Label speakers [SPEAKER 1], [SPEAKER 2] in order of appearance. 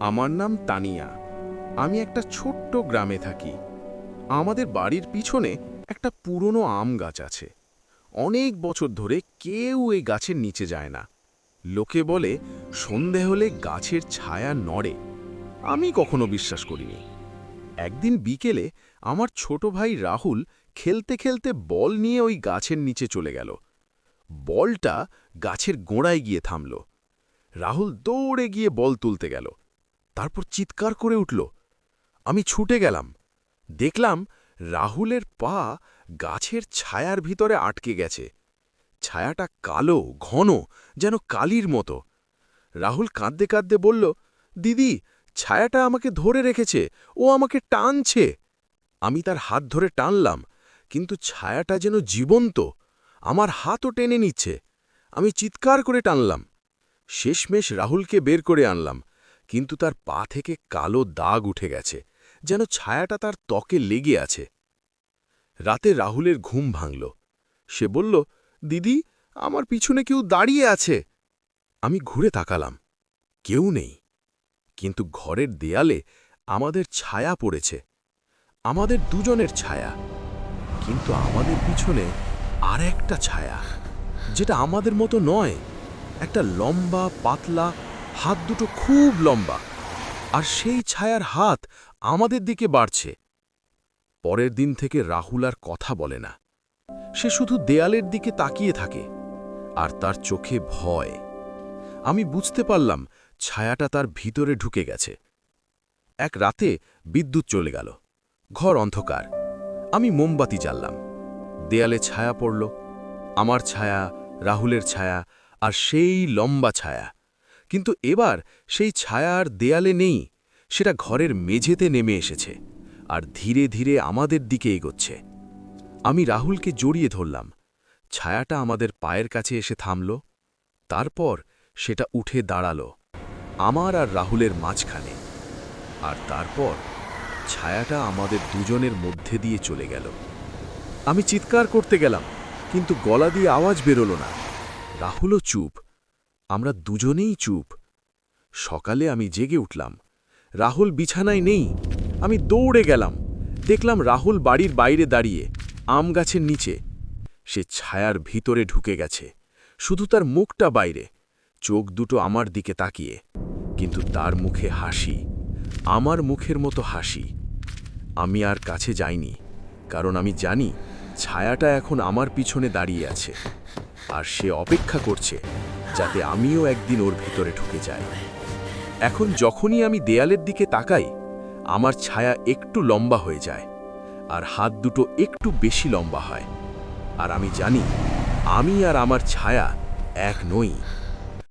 [SPEAKER 1] আমার নাম তানিয়া। আমি একটা ছোট্ট গ্রামে থাকি। আমাদের বাড়ির পিছনে একটা পুরনো আম গাছ আছে। অনেক বছর ধরে কেউ এই গাছের নিচে যায় না। লোকে বলে, সন্ধে হলে গাছের ছায়া নড়ে। আমি কখনো বিশ্বাস করিনি। একদিন বিকেলে আমার ছোট ভাই রাহুল খেলতে খেলতে বল নিয়ে ওই গাছের নিচে চলে গেল। বলটা গাছের গোড়ায় গিয়ে থামল। রাহুল দৌড়ে গিয়ে বল তুলতে গেল। তারপর চিৎকার করে উঠল। আমি ছুটে গেলাম। দেখলাম রাহুলের পা গাছের ছায়ার ভিতরে আটকে গেছে। ছায়াটা কালো, ঘন, যেন কালির মতো। রাহুল কাঁদতে কাঁদতে বলল, দিদি, ছায়াটা আমাকে ধরে রেখেছে। ও আমাকে টানছে। আমি তার হাত ধরে টানলাম, কিন্তু ছায়াটা যেন জীবন্ত। আমার হাতও টেনে নিচ্ছে। আমি চিৎকার করে টানলাম। শেষমেশ রাহুলকে বের করে আনলাম। কিন্তু তার পা থেকে কালো দাগ উঠে গেছে, যেন ছায়াটা তার ত্বকে লেগে আছে। রাতে রাহুলের ঘুম ভাঙল। সে বলল, দিদি, আমার পিছনে কেউ দাঁড়িয়ে আছে। আমি ঘুরে তাকালাম। কেউ নেই। কিন্তু ঘরের দেয়ালে আমাদের ছায়া পড়েছে। আমাদের দুজনের ছায়া। কিন্তু আমাদের পিছনে আর একটা ছায়া, যেটা আমাদের মতো নয়, একটা লম্বা, পাতলা হাত দুটো খুব লম্বা, আর সেই ছায়ার হাত আমাদের দিকে বাড়ছে। পরের দিন থেকে রাহুল আর কথা বলে না। সে শুধু দেয়ালের দিকে তাকিয়ে থাকে, আর তার চোখে ভয়। আমি বুঝতে পারলাম ছায়াটা তার ভিতরে ঢুকে গেছে। এক রাতে বিদ্যুৎ চলে গেল, ঘর অন্ধকার। আমি মোমবাতি জ্বাললাম, দেয়ালে ছায়া পড়ল, আমার ছায়া, রাহুলের ছায়া, আর সেই লম্বা ছায়া। কিন্তু এবার সেই ছায়া আর দেয়ালে নেই, সেটা ঘরের মেঝেতে নেমে এসেছে আর ধীরে ধীরে আমাদের দিকে এগোচ্ছে। আমি রাহুলকে জড়িয়ে ধরলাম। ছায়াটা আমাদের পায়ের কাছে এসে থামল, তারপর সেটা উঠে দাঁড়াল আমার আর রাহুলের মাঝখানে আর তারপর ছায়াটা আমাদের দুজনের মধ্যে দিয়ে চলে গেল। আমি চিৎকার করতে গেলাম, কিন্তু গলা দিয়ে আওয়াজ বেরোল না। রাহুলও চুপ আমরা দুজনেই চুপ। সকালে আমি জেগে উঠলাম। রাহুল বিছানায় নেই। আমি দৌড়ে গেলাম। দেখলাম রাহুল বাড়ির বাইরে দাঁড়িয়ে, আম গাছের নিচে। সে ছায়ার ভিতরে ঢুকে গেছে। শুধু তার মুখটা বাইরে। চোখ দুটো আমার দিকে তাকিয়ে। কিন্তু তার মুখে হাসি। আমার মুখের মতো হাসি। আমি আর কাছে যাইনি। কারণ আমি জানি, ছায়াটা এখন আমার পিছনে দাঁড়িয়ে আছে। আর সে অপেক্ষা করছে। যাতে আমিও একদিন ওর ভিতরে ঢুকে যাই। এখন যখনই আমি দেয়ালের দিকে তাকাই, আমার ছায়া একটু লম্বা হয়ে যায় আর হাত দুটো একটু বেশি লম্বা হয়। আর আমি জানি, আমি আর আমার ছায়া এক নই।